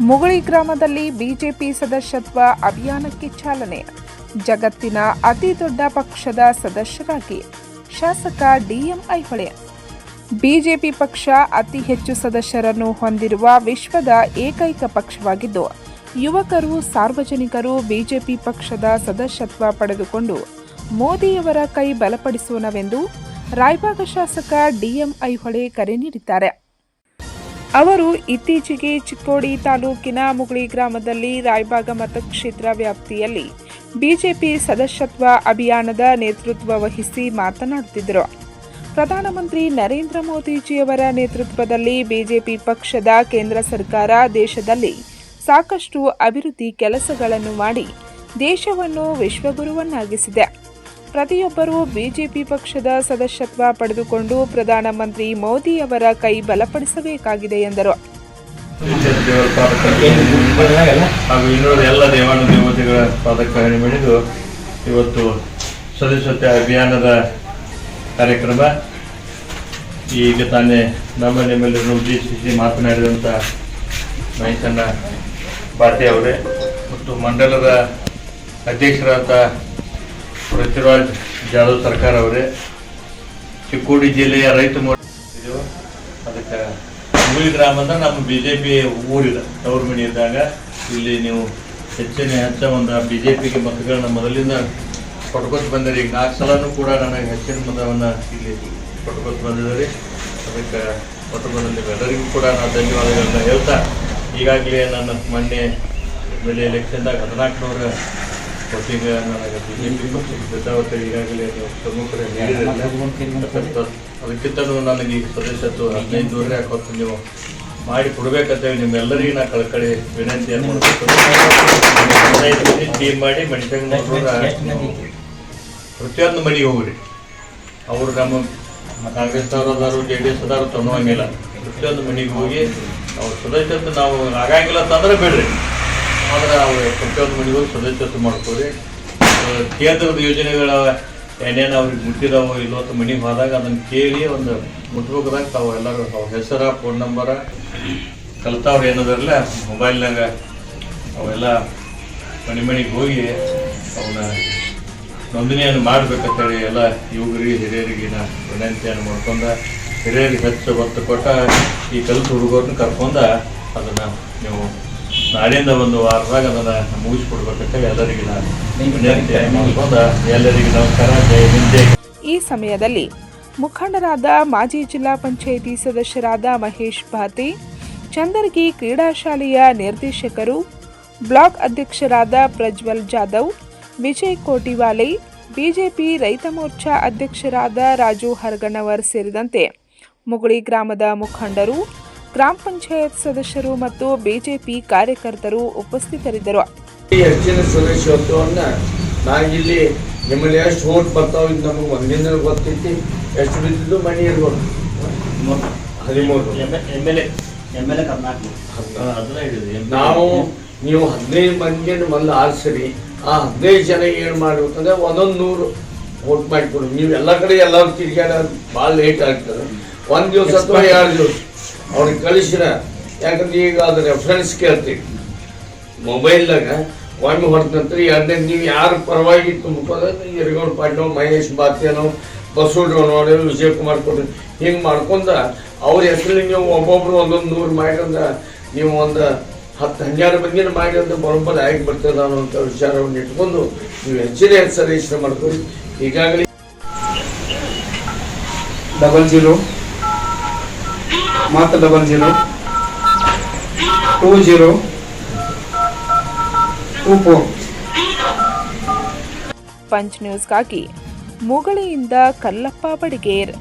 ಮುಗುಳಿ ಗ್ರಾಮದಲ್ಲಿ ಬಿಜೆಪಿ ಸದಸ್ಯತ್ವ ಅಭಿಯಾನಕ್ಕೆ ಚಾಲನೆ. ಜಗತ್ತಿನ ಅತಿ ದೊಡ್ಡ ಪಕ್ಷದ ಸದಸ್ಯರಾಗಿ ಶಾಸಕ ಡಿಎಂ ಐಹೊಳೆ. ಬಿಜೆಪಿ ಪಕ್ಷ ಅತಿ ಹೆಚ್ಚು ಸದಸ್ಯರನ್ನು ಹೊಂದಿರುವ ವಿಶ್ವದ ಏಕೈಕ ಪಕ್ಷವಾಗಿದ್ದು, ಯುವಕರು, ಸಾರ್ವಜನಿಕರು ಬಿಜೆಪಿ ಪಕ್ಷದ ಸದಸ್ಯತ್ವ ಪಡೆದುಕೊಂಡು ಮೋದಿಯವರ ಕೈ ಬಲಪಡಿಸೋಣವೆಂದು ರಾಯಬಾಗ ಶಾಸಕ ಡಿಎಂ ಐಹೊಳೆ ಕರೆ ನೀಡಿದ್ದಾರೆ. ಅವರು ಇತ್ತೀಚೆಗೆ ಚಿಕ್ಕೋಡಿ ತಾಲೂಕಿನ ಮುಗುಳಿ ಗ್ರಾಮದಲ್ಲಿ ರಾಯಬಾಗ ಮತಕ್ಷೇತ್ರ ವ್ಯಾಪ್ತಿಯಲ್ಲಿ ಬಿಜೆಪಿ ಸದಸ್ಯತ್ವ ಅಭಿಯಾನದ ನೇತೃತ್ವ ವಹಿಸಿ ಮಾತನಾಡುತ್ತಿದ್ದರು. ಪ್ರಧಾನಮಂತ್ರಿ ನರೇಂದ್ರ ಮೋದಿಜಿಯವರ ನೇತೃತ್ವದಲ್ಲಿ ಬಿಜೆಪಿ ಪಕ್ಷದ ಕೇಂದ್ರ ಸರ್ಕಾರ ದೇಶದಲ್ಲಿ ಸಾಕಷ್ಟು ಅಭಿವೃದ್ಧಿ ಕೆಲಸಗಳನ್ನು ಮಾಡಿ ದೇಶವನ್ನು ವಿಶ್ವಗುರುವನ್ನಾಗಿಸಿದೆ. ಪ್ರತಿಯೊಬ್ಬರೂ ಬಿಜೆಪಿ ಪಕ್ಷದ ಸದಸ್ಯತ್ವ ಪಡೆದುಕೊಂಡು ಪ್ರಧಾನಮಂತ್ರಿ ಮೋದಿಯವರ ಕೈ ಬಲಪಡಿಸಬೇಕಾಗಿದೆ ಎಂದರು. ಹಾಗೂ ಇನ್ನುಳಿದ ಎಲ್ಲ ದೇವಾನು ದೇವತೆಗಳ ಪಾದಕರಣೆ ಬೆಳೆದು ಇವತ್ತು ಸದಸ್ಯತೆ ಅಭಿಯಾನದ ಕಾರ್ಯಕ್ರಮ ಈಗ ತಾನೇ ನಮ್ಮ ನಿಮ್ಮೆಲ್ಲರನ್ನು ಉದ್ದೇಶಿಸಿ ಮಾತನಾಡಿದಂಥ ಮಹೇಶಣ್ಣ ಭಾರತಿ ಅವರೇ ಮತ್ತು ಮಂಡಲದ ಅಧ್ಯಕ್ಷರಾದ ಪೃಥ್ವಿರಾಜ್ ಜಾಧವ್ ಸರ್ಕಾರ ಅವರೇ, ಚಿಕ್ಕೋಡಿ ಜಿಲ್ಲೆಯ ರೈತ ಮೋರ್ಚಾ ಅದಕ್ಕೆ ಅದಕ್ಕೆ ಗ್ರಾಮ ಅಂದ್ರೆ ನಮ್ಮ ಬಿ ಜೆ ಪಿ ಊರಿದೆ ಮನೆ ಇದ್ದಾಗ. ಇಲ್ಲಿ ನೀವು ಹೆಚ್ಚಿನ ಹೆಚ್ಚ ಒಂದು ಬಿ ಜೆ ಪಿಗೆ ಮತಗಳನ್ನ ಮೊದಲಿಂದ ಕೊಟ್ಕೊತ ಬಂದಿರಿ. ಈಗ ನಾಲ್ಕು ಸಲನೂ ಕೂಡ ನನಗೆ ಹೆಚ್ಚಿನ ಮತವನ್ನು ಇಲ್ಲಿ ಕೊಟ್ಕೊತ ಬಂದಿದ್ದೀರಿ. ಅದಕ್ಕೆ ಕೊಟ್ಟು ಎಲ್ಲರಿಗೂ ಕೂಡ ನಾನು ಧನ್ಯವಾದಗಳನ್ನ ಹೇಳ್ತಾ, ಈಗಾಗಲೇ ನನ್ನ ಮೊನ್ನೆ ಬೆಲೆ ಎಲೆಕ್ಷನ್ದಾಗ ಹದಿನಾಲ್ಕುನೂರ ನನಗೆ ಬಿ ಜೆ ಪಿ ಪಕ್ಷಕ್ಕೆ ಸಿದ್ಧಾವತ್ತೆ ಈಗಾಗಲೇ ನೀವು ಪ್ರಮುಖರು ನೀಡಿದ್ರಲ್ಲ ಅದಕ್ಕಿಂತ ನನಗೆ ಈ ಪ್ರದೇಶದ್ದು ಹದಿನೈದು ದೂರ ಹಾಕೋದು ನೀವು ಮಾಡಿ ಕೊಡ್ಬೇಕಂತೇಳಿ ನಿಮ್ಮೆಲ್ಲರಿಗೂ ನಾ ಕಳ್ಕಳಿ ವಿನಂತಿಯನ್ನು ಮಾಡಬೇಕು ಟೀಮ್ ಮಾಡಿ ಮನುಷ್ಯಂಗ ಪ್ರತಿಯೊಂದು ಮನೆಗೆ ಹೋಗ್ರಿ ಅವರು ನಮ್ಮ ಕಾಂಗ್ರೆಸ್ ಅದಾರು ಜೆ ಡಿ ಎಸ್ ಅದಾರು ತನ್ನುವಂಗಿಲ್ಲ ಪ್ರತಿಯೊಂದು ಮನೆಗೆ ಹೋಗಿ ಅವ್ರ ಸದಸ್ಯತ್ವ ನಾವು ಆಗಂಗಿಲ್ಲ ಅಂತಂದ್ರೆ ಬಿಡ್ರಿ. ಆದ್ರೆ ನಾವು ಪಂಚಾಯತ್ ಮನೆಗೆ ಸದಸ್ಯತ್ವ ಮಾಡ್ಕೋರಿ. ಕೇಂದ್ರದ ಯೋಜನೆಗಳ ಏನೇನು ಅವ್ರಿಗೆ ಮುಟ್ಟಿದಾವೋ ಇಲ್ಲೋ ಅಂತ ಮನೆಗೆ ಹೋದಾಗ ಅದನ್ನು ಕೇಳಿ ಒಂದು ಮುಟ್ಬೇಕಾದಾಗ ತಾವು ಎಲ್ಲರೂ ಅವ್ರ ಹೆಸರ, ಫೋನ್ ನಂಬರ, ಕಲ್ತವ್ರು ಏನದರಲ್ಲ ಮೊಬೈಲ್ನಾಗ ಅವೆಲ್ಲ ಮನೆ ಮನೆಗೆ ಹೋಗಿ ಅವನ್ನ ನೋಂದಣಿಯನ್ನು ಮಾಡ್ಬೇಕಂತೇಳಿ ಎಲ್ಲ ಯುವಕರಿಗೆ ಹಿರಿಯರಿಗೆ ವಿನಂತಿಯನ್ನು ಮಾಡ್ಕೊಂಡ ಹಿರಿಯರಿಗೆ ಹೆಚ್ಚು ಒತ್ತು ಕೊಟ್ಟ ಈ ಕಲ್ತು ಹುಡುಗರನ್ನ ಕರ್ಕೊಂಡು ಅದನ್ನು ನೀವು ನಾಳಿಂದ ಒಂದು ವಾರದಾಗ ಅದನ್ನ ಮುಗಿಸ್ಕೊಡ್ಬೇಕಂತೇಳಿ ಎಲ್ಲರಿಗೆ ನಾನು ಎಲ್ಲರಿಗೂ ನಮಸ್ಕಾರ ಹಿಂದ್ ಈ ಸಮಯದಲ್ಲಿ ಮುಖಂಡರಾದ ಮಾಜಿ ಜಿಲ್ಲಾ ಪಂಚಾಯಿತಿ ಸದಸ್ಯರಾದ ಮಹೇಶ್ ಭಾತಿ, ಚಂದರ್ಗಿ ಕ್ರೀಡಾ ಶಾಲೆಯ ನಿರ್ದೇಶಕರು, ಬ್ಲಾಕ್ ಅಧ್ಯಕ್ಷರಾದ ಪ್ರಜ್ವಲ್ ಜಾಧವ್, ವಿಜಯ್ ಕೋಟಿವಾಲೆ, ಬಿಜೆಪಿ ರೈತ ಮೋರ್ಚಾ ಅಧ್ಯಕ್ಷರಾದ ರಾಜು ಹರಗಣ್ಣವರ್ ಸೇರಿದಂತೆ ಮುಗುಳಿ ಗ್ರಾಮದ ಮುಖಂಡರು ಗ್ರಾಮ ಪಂಚಾಯತ್ ಸದಸ್ಯರು ಮತ್ತು ಬಿಜೆಪಿ ಕಾರ್ಯಕರ್ತರು ಉಪಸ್ಥಿತರಿದ್ದರು. ಈ ಹೆಚ್ಚಿನ ಸದಸ್ಯತ್ವವನ್ನ ನಾವಿಲ್ಲಿ ನಿಮ್ಮಲ್ಲಿ ಎಷ್ಟು ಓಟ್ ಬರ್ತಾವ ಇದು ನಮಗೆ ಒಂದಿನ ಗೊತ್ತೈತಿ. ಎಷ್ಟು ಬಿದ್ದಿದ್ದು ಮನಿ ಇರ್ಬೋದು ಹದಿಮೂರು. M L A M L A Karnataka. ಅದನ್ನ ಹೇಳಿದೆ ನಾವು ನೀವು ಹದಿನೈದು ಮಂದಿಯನ್ನು ಮೊದಲು ಆರಿಸಿರಿ. ಆ ಹದಿನೈದು ಜನ ಏನು ಮಾಡಬೇಕಂದ್ರೆ ಒಂದೊಂದು ನೂರು ವೋಟ್ ಮಾಡಿಕೊಡು. ನೀವು ಎಲ್ಲ ಕಡೆ ಎಲ್ಲರೂ ತಿರ್ಗಾಡ ಭಾಳ ಲೇಟ್ ಆಗ್ತದೆ. ಒಂದು ದಿವಸ ಅಥವಾ ಎರಡು ದಿವಸ. ಅವ್ರಿಗೆ ಕಳಿಸಿರ. ಯಾಕಂದ್ರೆ ಈಗ ಅದು ರೆಫರೆನ್ಸ್ ಕೇಳ್ತೀವಿ. ಮೊಬೈಲ್ದಾಗ ಒಮ್ಮೆ ಹೊಡೆದ ನಂತರ ಎರಡನೇ ನೀವು ಯಾರು ಪರವಾಗಿ ತುಂಬಿಕೋದ್ರೆ ಯರಗೌಡ ಪಾಟೀಲ್ ಮಹೇಶ್ ಬಾತ್ಯನೋ ವಿಜಯ್ ವಿಜಯಕುಮಾರ್ ಕೊಡ್ರಿ ಹಿಂಗೆ ಮಾಡ್ಕೊಂಡ ಅವ್ರ ಹೆಸರಲ್ಲಿ ನೀವು ಒಬ್ಬೊಬ್ರು ಒಂದೊಂದು ನೂರು ಮಾಡಿದ್ರೆ ನೀವು ಒಂದು ಹತ್ತು ಹನ್ನೆರಡು ಮಂದಿನ ಅಂತ ಬರೋಬ್ಬರ ಆಗಿ ಬರ್ತದೆ ಅನ್ನೋಂಥ ವಿಚಾರವನ್ನು ಇಟ್ಕೊಂಡು ನೀವು ಹೆಚ್ಚಿನ ಹೆಸರು ಇಷ್ಟ ಮಾಡ್ಕೊಳ್ಳಿ ಈಗಾಗಲೇ ಡಬಲ್ ಜೀರೋ ಮತ್ತು double zero two zero two four punch ನ್ಯೂಸ್ಗಾಗಿ ಮುಗಳಿಯಿಂದ ಕಲ್ಲಪ್ಪ ಬಡಿಗೇರ್.